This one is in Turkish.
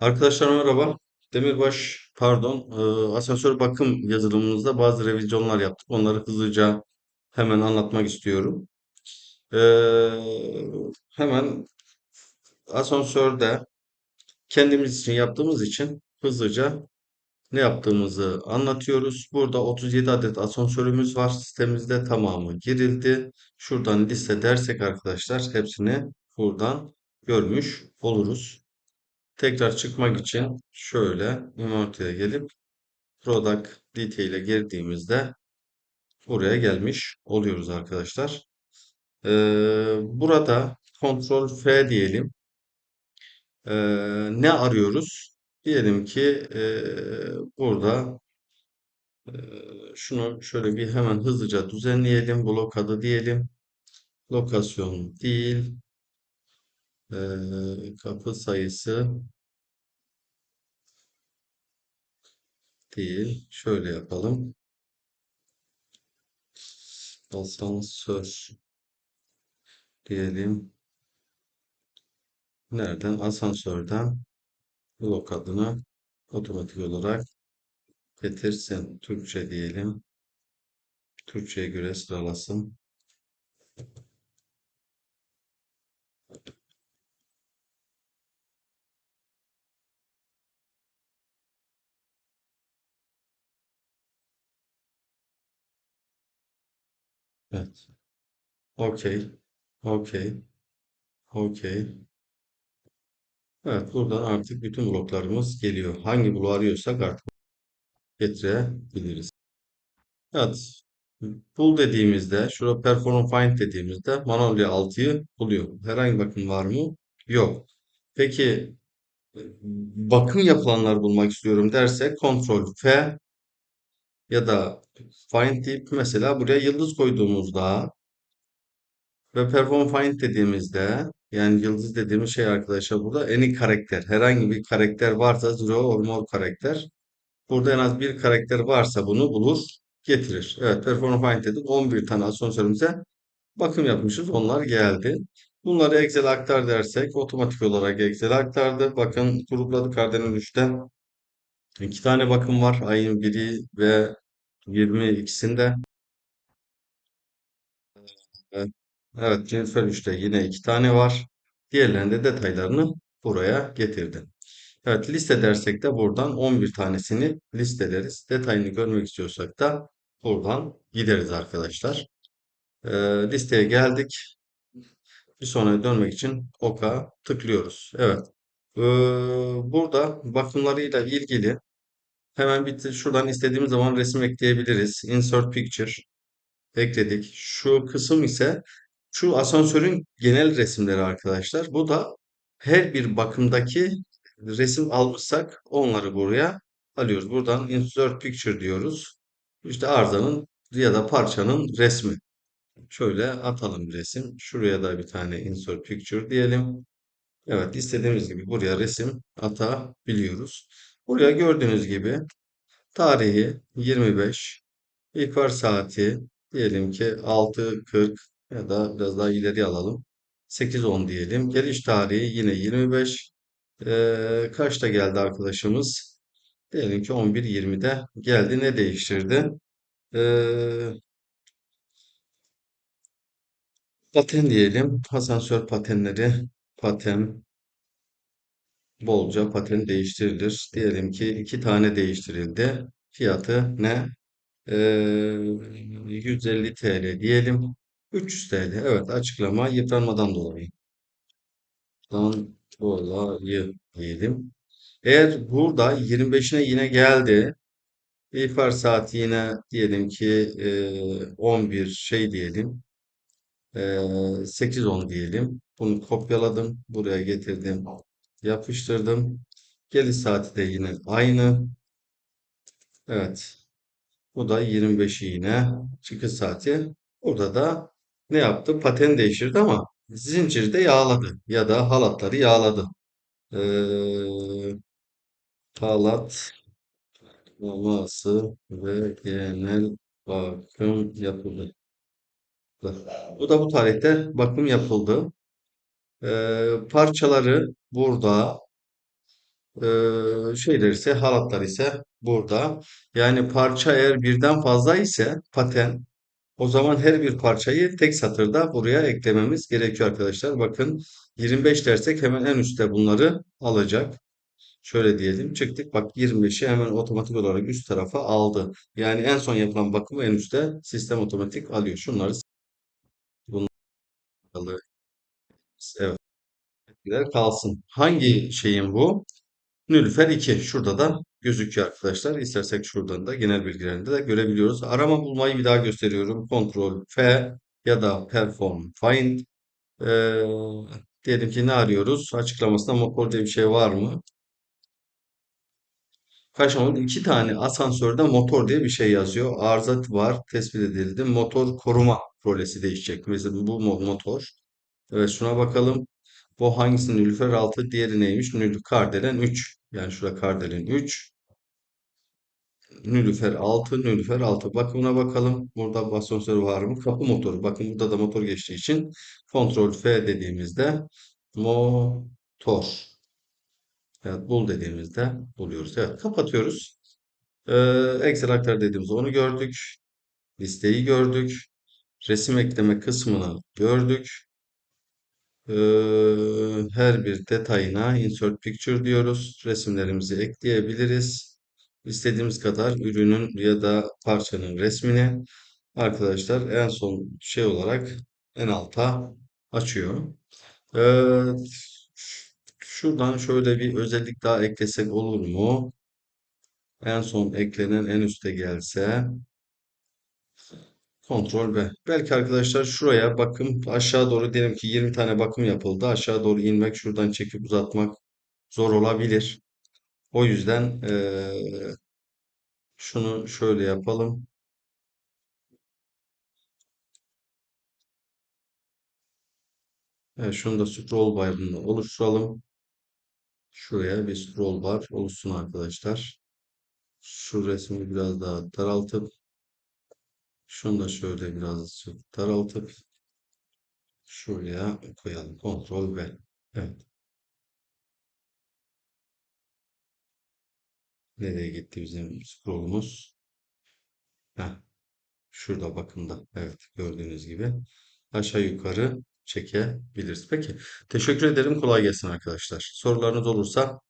Arkadaşlar merhaba. Demirbaş, pardon, e, asansör bakım yazılımımızda bazı revizyonlar yaptık. Onları hızlıca hemen anlatmak istiyorum. E, hemen asansörde kendimiz için yaptığımız için hızlıca ne yaptığımızı anlatıyoruz. Burada 37 adet asansörümüz var. Sitemizde tamamı girildi. Şuradan liste dersek arkadaşlar hepsini buradan görmüş oluruz. Tekrar çıkmak için şöyle Inverter'e gelip Product Detail'e girdiğimizde buraya gelmiş oluyoruz arkadaşlar. Ee, burada Ctrl F diyelim. Ee, ne arıyoruz? Diyelim ki ee, burada ee, şunu şöyle bir hemen hızlıca düzenleyelim. Blok adı diyelim. Lokasyon değil. Ee, kapı sayısı değil. Şöyle yapalım. Asansör diyelim. Nereden? Asansörden blok adını otomatik olarak getirsin. Türkçe diyelim. Türkçe'ye göre sıralasın. Evet. Okey. Okey. Okey. Evet. Buradan artık bütün bloklarımız geliyor. Hangi bloğu arıyorsak artık getirebiliriz. Evet. Bul dediğimizde, şurada perform find dediğimizde Manolya 6'yı buluyor. Herhangi bakım var mı? Yok. Peki bakım yapılanlar bulmak istiyorum dersek Ctrl F ya da find deyip mesela buraya yıldız koyduğumuzda ve perform find dediğimizde yani yıldız dediğimiz şey arkadaşlar burada any karakter herhangi bir karakter varsa zero or more karakter burada en az bir karakter varsa bunu bulur getirir. Evet perform find dedik 11 tane asansörümüze bakım yapmışız onlar geldi. Bunları Excel'e aktar dersek otomatik olarak Excel'e aktardı. Bakın grupladık Cardano 3'te. İki tane bakım var. Ayın biri ve 22'sinde. Evet, evet Jennifer 3'te yine iki tane var. Diğerlerinde detaylarını buraya getirdim. Evet liste dersek de buradan 11 tanesini listeleriz. Detayını görmek istiyorsak da buradan gideriz arkadaşlar. Ee, listeye geldik. Bir sonraya dönmek için oka tıklıyoruz. Evet. Ee, burada bakımlarıyla ilgili hemen bir şuradan istediğimiz zaman resim ekleyebiliriz. Insert picture ekledik. Şu kısım ise şu asansörün genel resimleri arkadaşlar. Bu da her bir bakımdaki resim almışsak onları buraya alıyoruz. Buradan insert picture diyoruz. İşte arızanın ya da parçanın resmi. Şöyle atalım resim. Şuraya da bir tane insert picture diyelim. Evet istediğimiz gibi buraya resim atabiliyoruz. Buraya gördüğünüz gibi tarihi 25, İhbar saati diyelim ki 6.40 ya da biraz daha ileri alalım. 8.10 diyelim. Geliş tarihi yine 25. Ee, kaçta geldi arkadaşımız? Diyelim ki 11.20'de geldi. Ne değiştirdi? Ee, paten diyelim. Asansör patenleri. Paten. Bolca paten değiştirilir. Diyelim ki iki tane değiştirildi. Fiyatı ne? Ee, 150 TL diyelim. 300 TL. Evet açıklama yıpranmadan dolayı. Dan dolayı diyelim. Eğer burada 25'ine yine geldi. İhbar saati yine diyelim ki e, 11 şey diyelim. E, 8-10 diyelim. Bunu kopyaladım. Buraya getirdim. Yapıştırdım. Geliş saati de yine aynı. Evet. Bu da 25'i yine çıkış saati. Burada da ne yaptı? Paten değiştirdi ama zinciri de yağladı ya da halatları yağladı. Ee, halat maması ve genel bakım yapıldı. Bu da bu tarihte bakım yapıldı. Ee, parçaları burada Ee, şeyler ise halatlar ise burada. Yani parça eğer birden fazla ise paten o zaman her bir parçayı tek satırda buraya eklememiz gerekiyor arkadaşlar. Bakın 25 dersek hemen en üstte bunları alacak. Şöyle diyelim çıktık bak 25'i hemen otomatik olarak üst tarafa aldı. Yani en son yapılan bakımı en üstte sistem otomatik alıyor. Şunları evet etkiler kalsın. Hangi şeyin bu? Nilüfer 2. Şurada da gözüküyor arkadaşlar. İstersek şuradan da genel bilgilerinde de görebiliyoruz. Arama bulmayı bir daha gösteriyorum. Ctrl F ya da Perform Find. Ee, diyelim ki ne arıyoruz? Açıklamasında motor diye bir şey var mı? Kaşımalı iki tane asansörde motor diye bir şey yazıyor. Arıza var, tespit edildi. Motor koruma rolesi değişecek. Mesela bu mo- motor. Evet şuna bakalım. Bu hangisinin Nilüfer 6, diğeri neymiş? Nilüfer Kardelen 3. Yani şurada Kardelen 3. Nilüfer 6, Nilüfer 6. Bakımına bakalım. Burada asansör var mı? Kapı motoru. Bakın burada da motor geçtiği için Ctrl F dediğimizde motor. Evet, bul dediğimizde buluyoruz. Evet, kapatıyoruz. Ee, Excel aktar dediğimiz onu gördük. Listeyi gördük. Resim ekleme kısmını gördük. Ee, her bir detayına insert picture diyoruz. Resimlerimizi ekleyebiliriz. İstediğimiz kadar ürünün ya da parçanın resmini arkadaşlar en son şey olarak en alta açıyor. Ee, şuradan şöyle bir özellik daha eklesek olur mu? En son eklenen en üste gelse Kontrol B. Belki arkadaşlar şuraya bakım aşağı doğru diyelim ki 20 tane bakım yapıldı. Aşağı doğru inmek şuradan çekip uzatmak zor olabilir. O yüzden eee, şunu şöyle yapalım. Evet, şunu da scroll barını oluşturalım. Şuraya bir scroll bar oluşsun arkadaşlar. Şu resmi biraz daha daraltıp şunu da şöyle biraz daraltıp şuraya koyalım. Kontrol V. Evet. Nereye gitti bizim scrollumuz? Heh. Şurada bakın da. Evet gördüğünüz gibi aşağı yukarı çekebiliriz. Peki teşekkür ederim. Kolay gelsin arkadaşlar. Sorularınız olursa